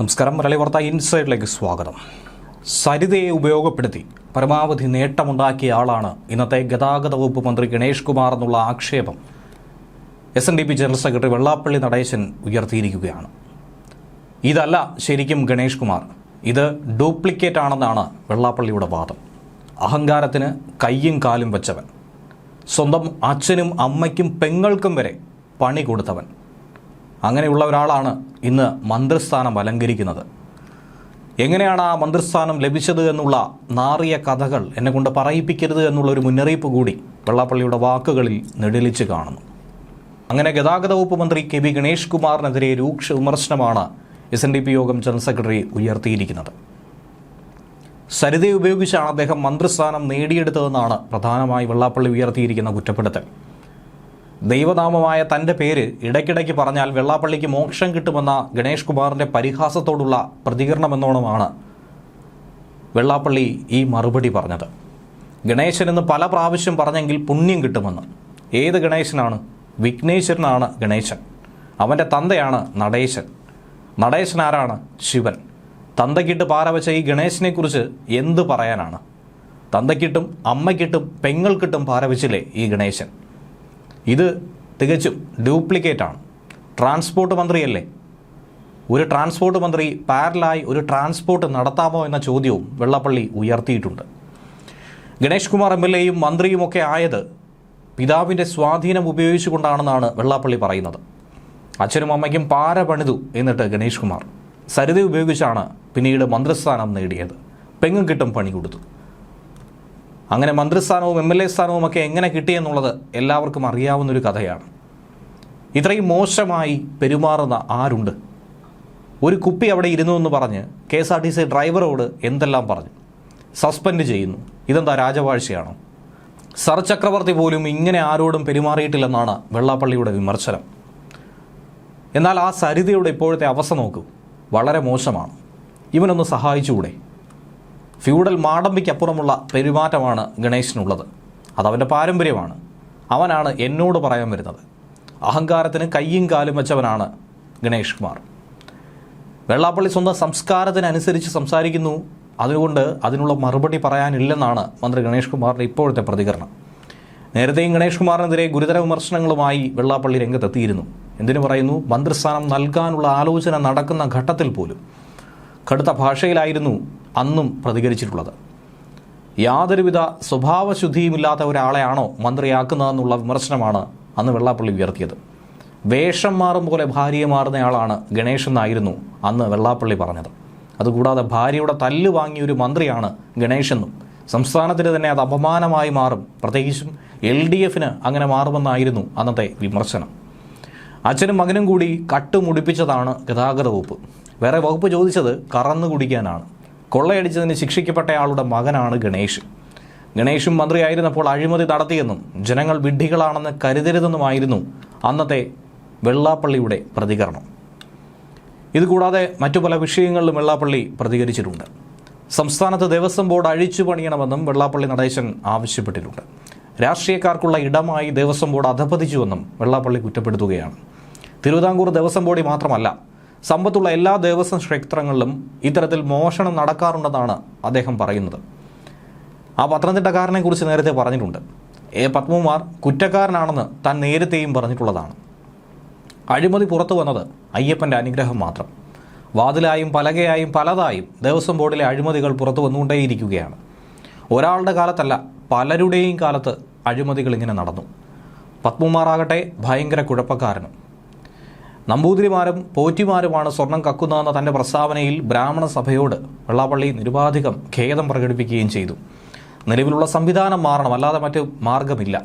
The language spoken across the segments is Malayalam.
നമസ്കാരം. മലയാളി വാർത്ത ഇൻസൈഡിലേക്ക് സ്വാഗതം. സരിതയെ ഉപയോഗപ്പെടുത്തി പരമാവധി നേട്ടമുണ്ടാക്കിയ ആളാണ് ഇന്നത്തെ ഗതാഗത വകുപ്പ് മന്ത്രി ഗണേഷ് കുമാർ എന്നുള്ള ആക്ഷേപം S N D P general secretary Vellappally Natesan ഉയർത്തിയിരിക്കുകയാണ്. ഇതല്ല ശരിക്കും ഗണേഷ് കുമാർ. ഇത് ഡ്യൂപ്ലിക്കേറ്റ് ആണെന്നാണ് വെള്ളാപ്പള്ളിയുടെ വാദം. അഹങ്കാരത്തിന് കയ്യും കാലും വെച്ചവൻ. സ്വന്തം അച്ഛനും അമ്മയ്ക്കും പെങ്ങൾക്കും വരെ പണി കൊടുത്തവൻ. അങ്ങനെയുള്ള ഒരാളാണ് ഇന്ന് മന്ത്രിസ്ഥാനം അലങ്കരിക്കുന്നത്. എങ്ങനെയാണ് ആ മന്ത്രിസ്ഥാനം ലഭിച്ചത് എന്നുള്ള നാറിയ കഥകൾ എന്നെ കൊണ്ട് പറയിപ്പിക്കരുത് എന്നുള്ള ഒരു മുന്നറിയിപ്പ് കൂടി വെള്ളാപ്പള്ളിയുടെ വാക്കുകളിൽ നെടിലിച്ച് കാണുന്നു. അങ്ങനെ ഗതാഗത വകുപ്പ് മന്ത്രി കെ വി ഗണേഷ് കുമാറിനെതിരെ രൂക്ഷ വിമർശനമാണ് എസ് എൻ ഡി പി യോഗം ജനറൽ സെക്രട്ടറി ഉയർത്തിയിരിക്കുന്നത്. സരിതയെ ഉപയോഗിച്ചാണ് അദ്ദേഹം മന്ത്രിസ്ഥാനം നേടിയെടുത്തതെന്നാണ് പ്രധാനമായി വെള്ളാപ്പള്ളി ഉയർത്തിയിരിക്കുന്ന കുറ്റപ്പെടുത്തൽ. ദൈവനാമമായ തന്റെ പേര് ഇടയ്ക്കിടയ്ക്ക് പറഞ്ഞാൽ വെള്ളാപ്പള്ളിക്ക് മോക്ഷം കിട്ടുമെന്ന ഗണേഷ് കുമാറിന്റെ പരിഹാസത്തോടുള്ള പ്രതികരണമെന്നോണമാണ് വെള്ളാപ്പള്ളി ഈ മറുപടി പറഞ്ഞത്. ഗണേശൻ എന്ന് പല പ്രാവശ്യം പറഞ്ഞെങ്കിൽ പുണ്യം കിട്ടുമെന്ന്. ഏത് ഗണേശനാണ്? വിഘ്നേശ്വരനാണ് ഗണേശൻ. അവന്റെ തന്തയാണ് നടേശൻ. നടേശൻ ആരാണ് ശിവൻ. തന്തയ്ക്കിട്ട് പാര വെച്ച ഈ ഗണേശനെക്കുറിച്ച് എന്ത് പറയാനാണ്? തന്തയ്ക്കിട്ടും അമ്മയ്ക്കിട്ടും പെങ്ങൾക്കിട്ടും പാര വെച്ചില്ലേ ഈ ഗണേശൻ? ഇത് തികച്ചും ഡ്യൂപ്ലിക്കേറ്റാണ് ട്രാൻസ്പോർട്ട് മന്ത്രിയല്ലേ? ഒരു ട്രാൻസ്പോർട്ട് മന്ത്രി പാരലായി ഒരു ട്രാൻസ്പോർട്ട് നടത്താമോ എന്ന ചോദ്യവും വെള്ളപ്പള്ളി ഉയർത്തിയിട്ടുണ്ട്. ഗണേഷ് കുമാർ എം എൽ എയും മന്ത്രിയുമൊക്കെ ആയത് പിതാവിന്റെ സ്വാധീനം ഉപയോഗിച്ചുകൊണ്ടാണെന്നാണ് വെള്ളാപ്പള്ളി പറയുന്നത്. അച്ഛനും അമ്മയ്ക്കും പാര പണിതു എന്നിട്ട് ഗണേഷ് കുമാർ സരിത ഉപയോഗിച്ചാണ് പിന്നീട് മന്ത്രിസ്ഥാനം നേടിയത്. പെങ്ങും കിട്ടും പണി കൊടുത്തു. അങ്ങനെ മന്ത്രിസ്ഥാനവും എം എൽ എ സ്ഥാനവും ഒക്കെ എങ്ങനെ കിട്ടിയെന്നുള്ളത് എല്ലാവർക്കും അറിയാവുന്നൊരു കഥയാണ്. ഇത്രയും മോശമായി പെരുമാറുന്ന ആരുണ്ട്? ഒരു കുപ്പി അവിടെ ഇരുന്നു എന്ന് പറഞ്ഞ് K S R T C ഡ്രൈവറോട് എന്തെല്ലാം പറഞ്ഞു? സസ്പെൻഡ് ചെയ്യുന്നു. ഇതെന്താ രാജവാഴ്ചയാണോ? സർ ചക്രവർത്തി പോലും ഇങ്ങനെ ആരോടും പെരുമാറിയിട്ടില്ലെന്നാണ് വെള്ളാപ്പള്ളിയുടെ വിമർശനം. എന്നാൽ ആ സരിതയുടെ ഇപ്പോഴത്തെ അവസ്ഥ നോക്കൂ. വളരെ മോശമാണ്. ഇവനൊന്ന് സഹായിച്ചുകൂടെ? ഫ്യൂഡൽ മാടമ്പിക്കപ്പുറമുള്ള പെരുമാറ്റമാണ് ഗണേശനുള്ളത്. അതവന്റെ പാരമ്പര്യമാണ്. അവനാണ് എന്നോട് പറയാൻ വരുന്നത്. അഹങ്കാരത്തിന് കയ്യും കാലും വെച്ചവനാണ് ഗണേഷ് കുമാർ. വെള്ളാപ്പള്ളി സ്വന്തം സംസ്കാരത്തിനനുസരിച്ച് സംസാരിക്കുന്നു. അതുകൊണ്ട് അതിനുള്ള മറുപടി പറയാനില്ലെന്നാണ് മന്ത്രി ഗണേഷ് കുമാറിന്റെ ഇപ്പോഴത്തെ പ്രതികരണം. നേരത്തെയും ഗണേഷ് കുമാറിനെതിരെ ഗുരുതര വിമർശനങ്ങളുമായി വെള്ളാപ്പള്ളി രംഗത്തെത്തിയിരുന്നു. എന്തിനു പറയുന്നു? മന്ത്രിസ്ഥാനം നൽകാനുള്ള ആലോചന നടക്കുന്ന ഘട്ടത്തിൽ പോലും. കടുത്ത ഭാഷയിലായിരുന്നു അന്നും പ്രതികരിച്ചിട്ടുള്ളത്. യാതൊരുവിധ സ്വഭാവശുദ്ധിയുമില്ലാത്ത ഒരാളെയാണോ മന്ത്രിയാക്കുന്നതെന്നുള്ള വിമർശനമാണ് അന്ന് വെള്ളാപ്പള്ളി ഉയർത്തിയത്. വേഷം മാറും പോലെ ഭാര്യയെ മാറുന്നയാളാണ് ഗണേഷ് എന്നായിരുന്നു അന്ന് വെള്ളാപ്പള്ളി പറഞ്ഞത്. അതുകൂടാതെ ഭാര്യയുടെ തല്ല് വാങ്ങിയ ഒരു മന്ത്രിയാണ് ഗണേശെന്നും സംസ്ഥാനത്തിന് തന്നെ അത് അപമാനമായി മാറും. പ്രത്യേകിച്ചും എൽ ഡി എഫിന് അങ്ങനെ മാറുമെന്നായിരുന്നു അന്നത്തെ വിമർശനം. അച്ഛനും മകനും കൂടി കട്ടുമുടിപ്പിച്ചതാണ് ഗതാഗത വകുപ്പ്. വേറെ വകുപ്പ് ചോദിച്ചത് കറന്നു കുടിക്കാനാണ്. കൊള്ളയടിച്ചതിന് ശിക്ഷിക്കപ്പെട്ടയാളുടെ മകനാണ് ഗണേഷ്. ഗണേഷും മന്ത്രിയായിരുന്നപ്പോൾ അഴിമതി നടത്തിയെന്നും ജനങ്ങൾ വിഡ്ഢികളാണെന്ന് കരുതരുതെന്നുമായിരുന്നു അന്നത്തെ വെള്ളാപ്പള്ളിയുടെ പ്രതികരണം. ഇതുകൂടാതെ മറ്റു പല വിഷയങ്ങളിലും വെള്ളാപ്പള്ളി പ്രതികരിച്ചിട്ടുണ്ട്. സംസ്ഥാനത്ത് ദേവസ്വം ബോർഡ് അഴിച്ചു പണിയണമെന്നും വെള്ളാപ്പള്ളി നടേശൻ ആവശ്യപ്പെട്ടിട്ടുണ്ട്. രാഷ്ട്രീയക്കാർക്കുള്ള ഇടമായി ദേവസ്വം ബോർഡ് അധപതിച്ചുവെന്നും വെള്ളാപ്പള്ളി കുറ്റപ്പെടുത്തുകയാണ്. തിരുവിതാംകൂർ ദേവസ്വം ബോർഡ് മാത്രമല്ല സമ്പത്തുള്ള എല്ലാ ദേവസ്വം ക്ഷേത്രങ്ങളിലും ഇത്തരത്തിൽ മോഷണം നടക്കാറുണ്ടെന്നാണ് അദ്ദേഹം പറയുന്നത്. ആ പത്തനംതിട്ടക്കാരനെ കുറിച്ച് നേരത്തെ പറഞ്ഞിട്ടുണ്ട്. എ പത്മകുമാർ കുറ്റക്കാരനാണെന്ന് താൻ നേരത്തെയും പറഞ്ഞിട്ടുള്ളതാണ്. അഴിമതി പുറത്തു വന്നത് അയ്യപ്പന്റെ അനുഗ്രഹം മാത്രം. വാതിലായും പലകയായും പലതായും ദേവസ്വം ബോർഡിലെ അഴിമതികൾ പുറത്തു വന്നുകൊണ്ടേയിരിക്കുകയാണ്. ഒരാളുടെ കാലത്തല്ല പലരുടെയും കാലത്ത് അഴിമതികൾ ഇങ്ങനെ നടന്നു. പത്മകുമാറാകട്ടെ ഭയങ്കര കുഴപ്പക്കാരനും. നമ്പൂതിരിമാരും പോറ്റിമാരുമാണ് സ്വർണം കക്കുന്നതെന്ന തന്റെ പ്രസ്താവനയിൽ ബ്രാഹ്മണ സഭയോട് വെള്ളാപ്പള്ളി നിരുപാധികം ഖേദം പ്രകടിപ്പിക്കുകയും ചെയ്തു. നിലവിലുള്ള സംവിധാനം മാറണം അല്ലാതെ മറ്റ് മാർഗമില്ല.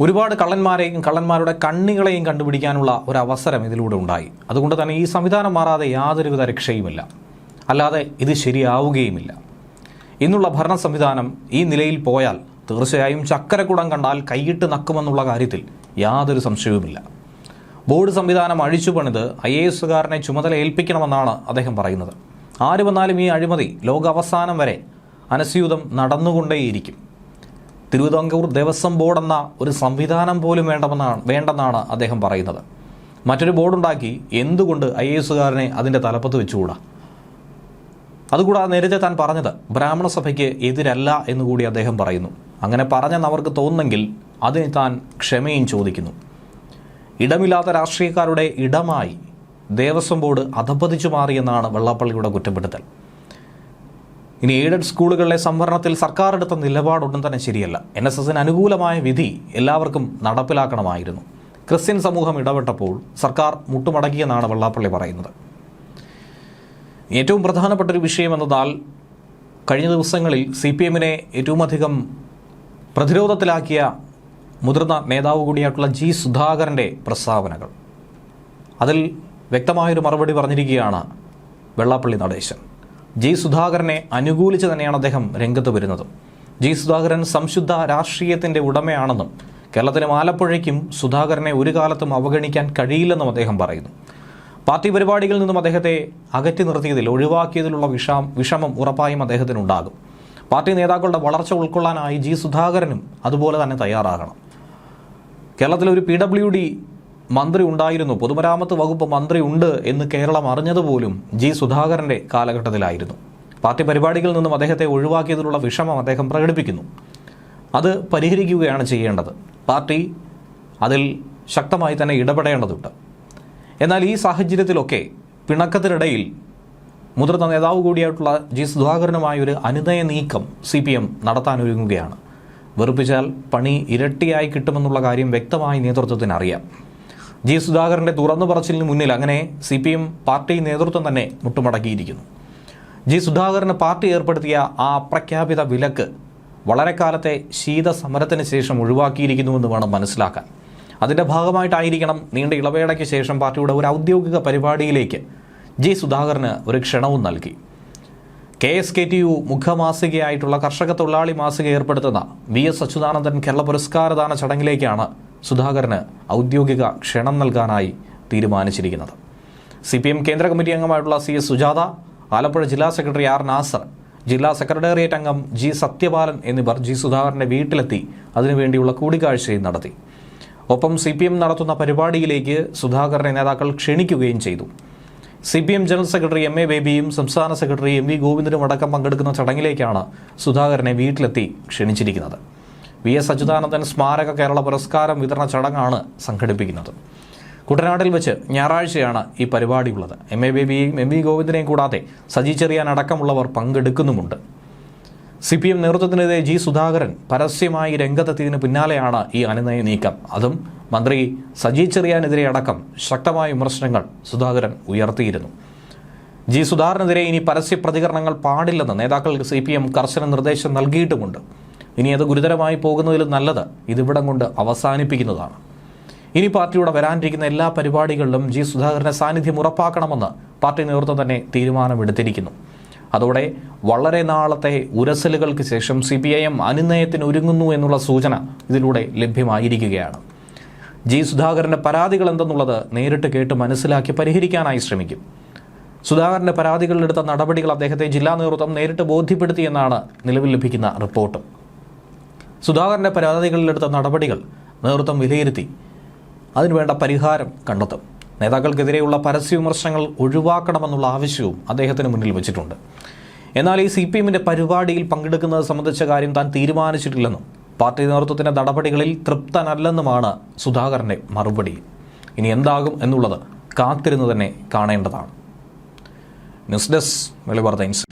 ഒരുപാട് കള്ളന്മാരെയും കള്ളന്മാരുടെ കണ്ണികളെയും കണ്ടുപിടിക്കാനുള്ള ഒരു അവസരം ഇതിലൂടെ ഉണ്ടായി. അതുകൊണ്ട് തന്നെ ഈ സംവിധാനം മാറാതെ യാതൊരുവിധ രക്ഷയുമില്ല. അല്ലാതെ ഇത് ശരിയാവുകയുമില്ല. ഇന്നുള്ള ഭരണ സംവിധാനം ഈ നിലയിൽ പോയാൽ തീർച്ചയായും ചക്കരക്കുടം കണ്ടാൽ കൈയിട്ട് നക്കുമെന്നുള്ള കാര്യത്തിൽ യാതൊരു സംശയവുമില്ല. ബോർഡ് സംവിധാനം അഴിച്ചു പണിത് ഐ എ എസുകാരനെ ചുമതല ഏൽപ്പിക്കണമെന്നാണ് അദ്ദേഹം പറയുന്നത്. ആര് വന്നാലും ഈ അഴിമതി ലോകാവസാനം വരെ അനസ്യൂതം നടന്നുകൊണ്ടേയിരിക്കും. തിരുവിതാംകൂർ ദേവസ്വം ബോർഡ് ഒരു സംവിധാനം പോലും വേണ്ടെന്നാണ് വേണ്ടെന്നാണ് അദ്ദേഹം പറയുന്നത്. മറ്റൊരു ബോർഡുണ്ടാക്കി എന്തുകൊണ്ട് ഐ എ എസുകാരനെ അതിന്റെ തലപ്പത്ത് വെച്ചുകൂടാ? അതുകൂടാതെ നേരത്തെ താൻ പറഞ്ഞത് ബ്രാഹ്മണ സഭയ്ക്ക് എതിരല്ല എന്നുകൂടി അദ്ദേഹം പറയുന്നു. അങ്ങനെ പറഞ്ഞെന്ന് അവർക്ക് തോന്നുന്നെങ്കിൽ അതിന് താൻ ക്ഷമയും ചോദിക്കുന്നു. ഇടമില്ലാത്ത രാഷ്ട്രീയക്കാരുടെ ഇടമായി ദേവസ്വം ബോർഡ് അധപ്പതിച്ചു മാറിയെന്നാണ് വെള്ളാപ്പള്ളിയുടെ കുറ്റപ്പെടുത്തൽ. ഇനി എയ്ഡഡ് സ്കൂളുകളിലെ സംവരണത്തിൽ സർക്കാർ എടുത്ത നിലപാടൊന്നും തന്നെ ശരിയല്ല. എൻ എസ് എസിന് അനുകൂലമായ വിധി എല്ലാവർക്കും നടപ്പിലാക്കണമായിരുന്നു. ക്രിസ്ത്യൻ സമൂഹം ഇടപെട്ടപ്പോൾ സർക്കാർ മുട്ടുമടക്കിയെന്നാണ് വെള്ളാപ്പള്ളി പറയുന്നത്. ഏറ്റവും പ്രധാനപ്പെട്ട ഒരു വിഷയം എന്നതാൽ കഴിഞ്ഞ ദിവസങ്ങളിൽ സി പി എമ്മിനെ ഏറ്റവും അധികം പ്രതിരോധത്തിലാക്കിയ മുതിർന്ന നേതാവ് കൂടിയായിട്ടുള്ള ജി സുധാകരന്റെ പ്രസ്താവനകൾ. അതിൽ വ്യക്തമായൊരു മറുപടി പറഞ്ഞിരിക്കുകയാണ് വെള്ളാപ്പള്ളി നടേശൻ. ജി സുധാകരനെ അനുകൂലിച്ച് തന്നെയാണ് അദ്ദേഹം രംഗത്ത് വരുന്നത്. ജി സുധാകരൻ സംശുദ്ധ രാഷ്ട്രീയത്തിന്റെ ഉടമയാണെന്നും കേരളത്തിനും ആലപ്പുഴയ്ക്കും സുധാകരനെ ഒരു കാലത്തും അവഗണിക്കാൻ കഴിയില്ലെന്നും അദ്ദേഹം പറയുന്നു. പാർട്ടി പരിപാടികളിൽ നിന്നും അദ്ദേഹത്തെ അകറ്റി നിർത്തിയതിൽ ഒഴിവാക്കിയതിലുള്ള വിഷാം വിഷമം ഉറപ്പായും അദ്ദേഹത്തിനുണ്ടാകും. പാർട്ടി നേതാക്കളുടെ വളർച്ച ഉൾക്കൊള്ളാനായി ജി സുധാകരനും അതുപോലെ തന്നെ തയ്യാറാകണം. കേരളത്തിൽ ഒരു പി ഡബ്ല്യു ഡി മന്ത്രി ഉണ്ടായിരുന്നു. പൊതുമരാമത്ത് വകുപ്പ് മന്ത്രി ഉണ്ട് എന്ന് കേരളം അറിഞ്ഞതുപോലും ജി സുധാകരന്റെ കാലഘട്ടത്തിലായിരുന്നു. പാർട്ടി പരിപാടികളിൽ നിന്നും അദ്ദേഹത്തെ ഒഴിവാക്കിയതിലുള്ള വിഷമം അദ്ദേഹം പ്രകടിപ്പിക്കുന്നു. അത് പരിഹരിക്കുകയാണ് ചെയ്യേണ്ടത്. പാർട്ടി അതിൽ ശക്തമായി തന്നെ ഇടപെടേണ്ടതുണ്ട്. എന്നാൽ ഈ സാഹചര്യത്തിലൊക്കെ പിണക്കത്തിനിടയിൽ മുതിർന്ന നേതാവ് കൂടിയായിട്ടുള്ള ജി സുധാകരനുമായൊരു അനുനയ നീക്കം സി പി എം നടത്താനൊരുങ്ങുകയാണ്. വെറുപ്പിച്ചാൽ പണി ഇരട്ടിയായി കിട്ടുമെന്നുള്ള കാര്യം വ്യക്തമായി നേതൃത്വത്തിന് അറിയാം ജി. സുധാകരന്റെ തുറന്നു പറച്ചിലിന് മുന്നിൽ അങ്ങനെ സി പി എം പാർട്ടി നേതൃത്വം തന്നെ മുട്ടുമടക്കിയിരിക്കുന്നു. ജി. സുധാകരന് പാർട്ടി ഏർപ്പെടുത്തിയ ആ അപ്രഖ്യാപിത വിലക്ക് വളരെ കാലത്തെ ശീതസമരത്തിന് ശേഷം ഒഴിവാക്കിയിരിക്കുന്നുവെന്ന് വേണം മനസ്സിലാക്കാൻ. അതിന്റെ ഭാഗമായിട്ടായിരിക്കണം നീണ്ട ഇളവേളയ്ക്ക് ശേഷം പാർട്ടിയുടെ ഒരു ഔദ്യോഗിക പരിപാടിയിലേക്ക് ജി. സുധാകരന് ഒരു ക്ഷണവും നൽകി. K S K T U മുഖമാസികയായിട്ടുള്ള കർഷക തൊഴിലാളി മാസിക ഏർപ്പെടുത്തുന്ന വി എസ് അച്യുതാനന്ദൻ കേരള പുരസ്കാരദാന ചടങ്ങിലേക്കാണ് സുധാകരന് ഔദ്യോഗിക ക്ഷണം നൽകാനായി തീരുമാനിച്ചിരിക്കുന്നത്. സി പി എം കേന്ദ്ര കമ്മിറ്റി അംഗമായിട്ടുള്ള സി എസ് സുജാത ആലപ്പുഴ ജില്ലാ സെക്രട്ടറി ആർ നാസർ ജില്ലാ സെക്രട്ടേറിയറ്റ് അംഗം ജി സത്യപാലൻ എന്നിവർ ജി സുധാകരന്റെ വീട്ടിലെത്തി അതിനുവേണ്ടിയുള്ള കൂടിക്കാഴ്ചയും നടത്തി. ഒപ്പം സി പി എം നടത്തുന്ന പരിപാടിയിലേക്ക് സുധാകരനെ നേതാക്കൾ ക്ഷണിക്കുകയും ചെയ്തു. C P M general secretary M A ബേബിയും സംസ്ഥാന സെക്രട്ടറി എം വി ഗോവിന്ദനും അടക്കം പങ്കെടുക്കുന്ന ചടങ്ങിലേക്കാണ് സുധാകരനെ വീട്ടിലെത്തി ക്ഷണിച്ചിരിക്കുന്നത്. വി എസ് അച്യുതാനന്ദൻ സ്മാരക കേരള പുരസ്കാരം വിതരണ ചടങ്ങാണ് സംഘടിപ്പിക്കുന്നത്. കുട്ടനാട്ടിൽ വെച്ച് ഞായറാഴ്ചയാണ് ഈ പരിപാടിയുള്ളത് എം എ ബേബിയെയും എം വി ഗോവിന്ദനെയും കൂടാതെ സജി ചെറിയാൻ അടക്കമുള്ളവർ പങ്കെടുക്കുന്നുമുണ്ട്. സി പി എം നേതൃത്വത്തിനെതിരെ ജി സുധാകരൻ പരസ്യമായി രംഗത്തെത്തിയതിന് പിന്നാലെയാണ് ഈ അനുനയ നീക്കം. അതും മന്ത്രി സജി ചെറിയാനെതിരെ അടക്കം ശക്തമായ വിമർശനങ്ങൾ സുധാകരൻ ഉയർത്തിയിരുന്നു. ജി സുധാകരനെതിരെ ഇനി പരസ്യ പ്രതികരണങ്ങൾ പാടില്ലെന്ന് നേതാക്കൾക്ക് സി പി എം കർശന നിർദ്ദേശം നൽകിയിട്ടുമുണ്ട്. ഇനി അത് ഗുരുതരമായി പോകുന്നതിൽ നല്ലത് ഇതിവിടം കൊണ്ട് അവസാനിപ്പിക്കുന്നതാണ്. ഇനി പാർട്ടിയുടെ വരാനിരിക്കുന്ന എല്ലാ പരിപാടികളിലും ജി സുധാകരന്റെ സാന്നിധ്യം ഉറപ്പാക്കണമെന്ന് പാർട്ടി നേതൃത്വം തന്നെ തീരുമാനമെടുത്തിരിക്കുന്നു. അതോടെ വളരെ നാളത്തെ ഉരസലുകൾക്ക് ശേഷം സി പി ഐ എം അനുനയത്തിന് ഒരുങ്ങുന്നു എന്നുള്ള സൂചന ഇതിലൂടെ ലഭ്യമായിരിക്കുകയാണ്. ജി സുധാകരന്റെ പരാതികൾ എന്തെന്നുള്ളത് നേരിട്ട് കേട്ട് മനസ്സിലാക്കി പരിഹരിക്കാനായി ശ്രമിക്കും. സുധാകരന്റെ പരാതികളിലെടുത്ത നടപടികൾ അദ്ദേഹത്തെ ജില്ലാ നേതൃത്വം നേരിട്ട് ബോധ്യപ്പെടുത്തിയെന്നാണ് നിലവിൽ ലഭിക്കുന്ന റിപ്പോർട്ട്. സുധാകരന്റെ പരാതികളിലെടുത്ത നടപടികൾ നേതൃത്വം വിലയിരുത്തി. അതിനുവേണ്ട പരിഹാരം കണ്ടെത്തും. നേതാക്കൾക്കെതിരെയുള്ള പരസ്യ വിമർശനങ്ങൾ ഒഴിവാക്കണമെന്നുള്ള ആവശ്യവും അദ്ദേഹത്തിന് മുന്നിൽ വെച്ചിട്ടുണ്ട്. എന്നാൽ ഈ സി പി എമ്മിന്റെ പരിപാടിയിൽ പങ്കെടുക്കുന്നത് സംബന്ധിച്ച കാര്യം താൻ തീരുമാനിച്ചിട്ടില്ലെന്നും പാർട്ടി നേതൃത്വത്തിന്റെ നടപടികളിൽ തൃപ്തനല്ലെന്നുമാണ് സുധാകരന്റെ മറുപടി. ഇനി എന്താകും എന്നുള്ളത് കാത്തിരുന്ന് തന്നെ കാണേണ്ടതാണ്. ന്യൂസ് ഡെസ്ക് വെളിവാർത്ത ഇൻസ്